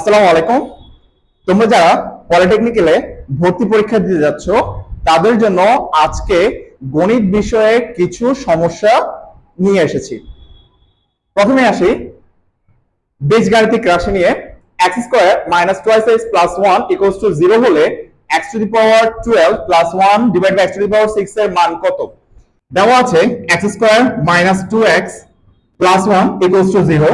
আসসালামু আলাইকুম। তোমরা যারা পলিটেকনিক্যালে ভর্তি পরীক্ষা দিতে যাচ্ছ, তাদের জন্য আজকে গণিত বিষয়ে কিছু সমস্যা নিয়ে এসেছি। প্রথমে আসি, বীজগাণিতিক রাশি নিয়ে। x square minus twice x plus one equals to zero হলে x to the power twelve plus one divide by x to the power six এর মান কত? দেওয়া আছে x square minus two x plus one equals to zero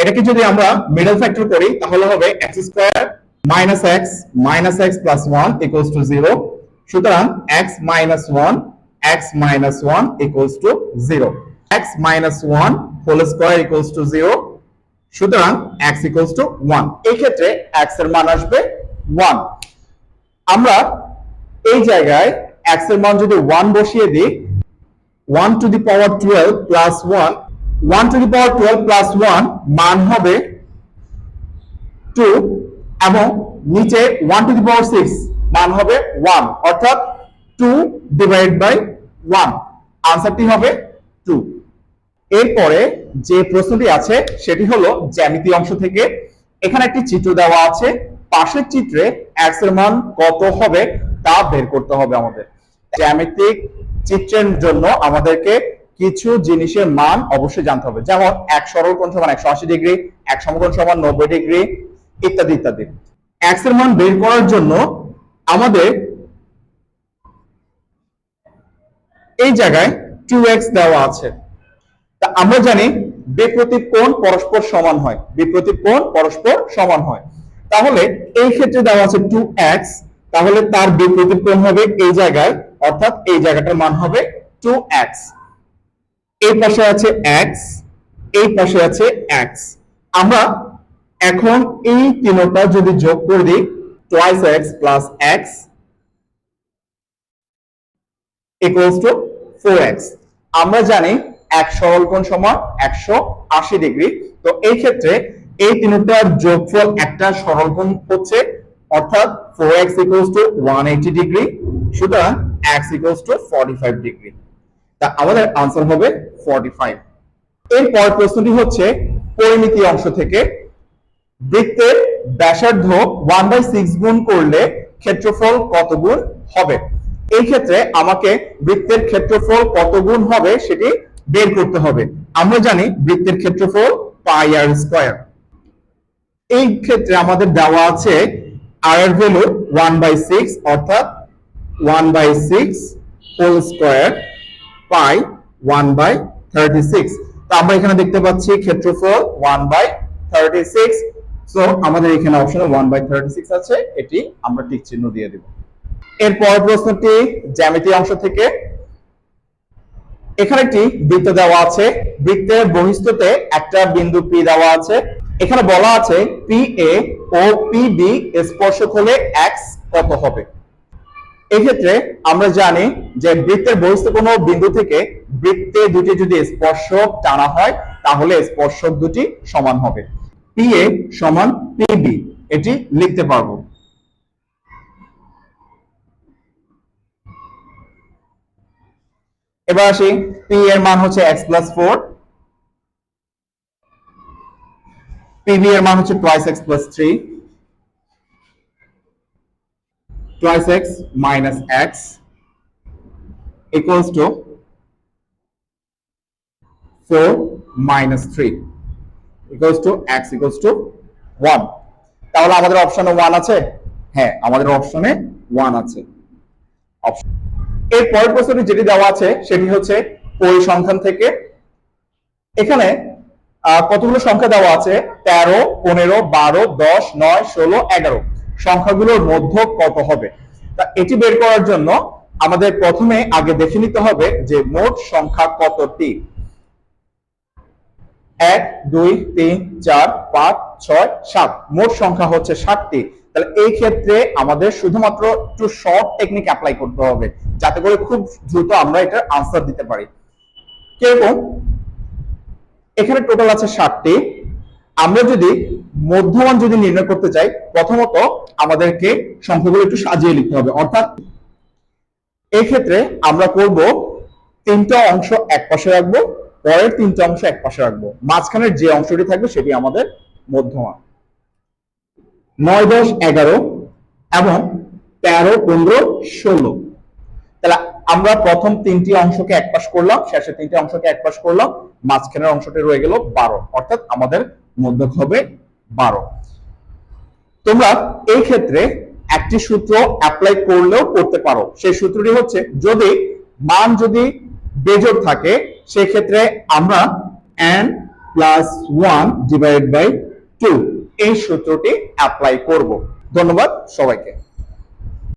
এটাকে যদি আমরা middle factor করি, তাহলে হবে x square minus x minus x plus one equals to zero সুতরাং x minus one x minus one equals to zero x minus one whole square equals to zero সুতরাং x equals to one এই ক্ষেত্রে x এর মান আসবে one আমরা এই জায়গায় x এর মান যদি ওয়ান বসিয়ে দিই 1 to the power 12 plus 1 1 to the power 12 plus 1 মান হবে 2 এবং নিচে 1 টু দি পাওয়ার 6 মান হবে 1 অর্থাৎ 2 ডিভাইড বাই 1 আনসারটি হবে 2 এরপরে যে প্রশ্নটি আছে, সেটি হলো জ্যামিতি অংশ থেকে। এখানে একটি চিত্র দেওয়া আছে। পাশের চিত্রে x এর মান কত হবে তা বের করতে হবে আমাদের। জ্যামিতিক চিত্রের জন্য আমাদেরকে কিছু জিনিসের মান অবশ্যই জানতে হবে। যেমন এক সরল কোণ সমান একশো আশি ডিগ্রি, এক সমকোণ সমান নব্বই ডিগ্রি, ইত্যাদি ইত্যাদি। এক্সের মান বের করার জন্য আমাদের এই জায়গায় টু এক্স দেওয়া আছে। তা আমরা জানি বিপ্রতীপ কোণ পরস্পর সমান হয়। বিপ্রতীপ কোণ পরস্পর সমান হয়। তাহলে এই ক্ষেত্রে দেওয়া আছে টু এক্স তাহলে তার বিপ্রতীপ কোণ হবে এই জায়গায়, অর্থাৎ এই জায়গাটার মান হবে টু এক্স এই পাশে আছে এক্স এই পাশে আছে এক্স আমরা এখন এই তিনটা যদি যোগ করে দিই twice x plus x equals to four x আমরা জানি এক সরল সমান একশো আশি ডিগ্রি। তো এই ক্ষেত্রে এই তিনটার যোগফল একটা সরল কোণ হচ্ছে, অর্থাৎ four x equals to one eighty degree, সুতরাং x equals to forty five degree. তা আমাদের আনসার হবে এরপর প্রশ্নটি হচ্ছে, পরিমিতি অংশ থেকে বৃত্তের ব্যাসার্ধ ওয়ান বাই সিক্স গুণ করলে ক্ষেত্রফল কত গুণ হবে? এই ক্ষেত্রে আমাকে বৃত্তের ক্ষেত্রফল কত গুণ হবে সেটি বের করতে হবে। আমরা জানি বৃত্তের ক্ষেত্রফল পাই আর স্কয়ার এই ক্ষেত্রে আমাদের দেওয়া আছে আর এর ভ্যালু ওয়ান বাই সিক্স অর্থাৎ one by six whole square pi one by thirty six তো আমরা এখানে দেখতে পাচ্ছি ক্ষেত্রফল one by thirty six so আমাদের এখানে অপশনে ওয়ান বাই থার্টি আছে। এটি আমরা টিক চিহ্ন দিয়ে দেব। এরপর প্রশ্নটি জ্যামিতি অংশ থেকে। এখানে একটি বৃত্ত দেওয়া আছে। বৃত্তের বহিস্থতে একটা বিন্দু পি দেওয়া আছে। এখানে বলা আছে P A O P B স্পর্শক হলে এক্স কত হবে? এক্ষেত্রে আমরা জানি যে বৃত্তের বহিস্থ কোনো বিন্দু থেকে বৃত্তে দুটি যদি স্পর্শক টানা হয়, তাহলে স্পর্শক দুটি সমান হবে। পি এ সমান পিবি এটি লিখতে পারব। এবার আসি পি এর মান হচ্ছে এক্স প্লাস ফোর পিবি এর মান হচ্ছে twice x plus three twice x minus x equals to 4 minus 3 equals to x equals to 1 তাহলে আমাদের অপশনে 1 আছে? হ্যাঁ আমাদের অপশনে 1 আছে। এর পরের প্রশ্নটি যেটি দেওয়া আছে, সেটি হচ্ছে পরিসংখ্যান থেকে। এখানে কতগুলো সংখ্যা দেওয়া আছে? তেরো, পনেরো, বারো, দশ, নয়, ষোলো, এগারো। সংখ্যাগুলোর মধ্য কত হবে? তা এটি বের করার জন্য আমাদের প্রথমে আগে দেখে নিতে হবে যে মোট সংখ্যা কতটি। এক, দুই, তিন, চার, পাঁচ, ছয়, সাত। মোট সংখ্যা হচ্ছে ষাটটি। তাহলে এই ক্ষেত্রে আমাদের শুধুমাত্র একটু শর্ট টেকনিক অ্যাপ্লাই করতে হবে, যাতে করে খুব দ্রুত আমরা এটার আনসার দিতে পারি। কীরকম? এখানে টোটাল আছে ষাটটি। আমরা যদি মধ্যমান যদি নির্ণয় করতে চাই, প্রথমত আমাদেরকে সংখ্যাগুলো একটু সাজিয়ে লিখতে হবে। অর্থাৎ এই ক্ষেত্রে আমরা করব তিনটা অংশ এক পাশে রাখব, পরের তিনটা অংশ এক পাশে রাখব। মাঝখানের যে অংশটি থাকবে সেটি আমাদের মধ্যমান। নয় দশ এগারো এবং তেরো পনেরো ষোলো। তাহলে আমরা প্রথম তিনটি অংশকে এক পাশ করলাম শেষের তিনটি অংশকে এক পাশ করলাম, মাঝখানের অংশটি রয়ে গেল বারো। অর্থাৎ আমাদের মধ্যক হবে বারো। তোমরা এই ক্ষেত্রে একটি সূত্র অ্যাপ্লাই করলেও করতে পারো। সেই সূত্রটি হচ্ছে, যদি মান যদি বেজর থাকে সেই ক্ষেত্রে আমরা n plus one divide by two এই সূত্রটি অ্যাপ্লাই করব। ধন্যবাদ সবাইকে।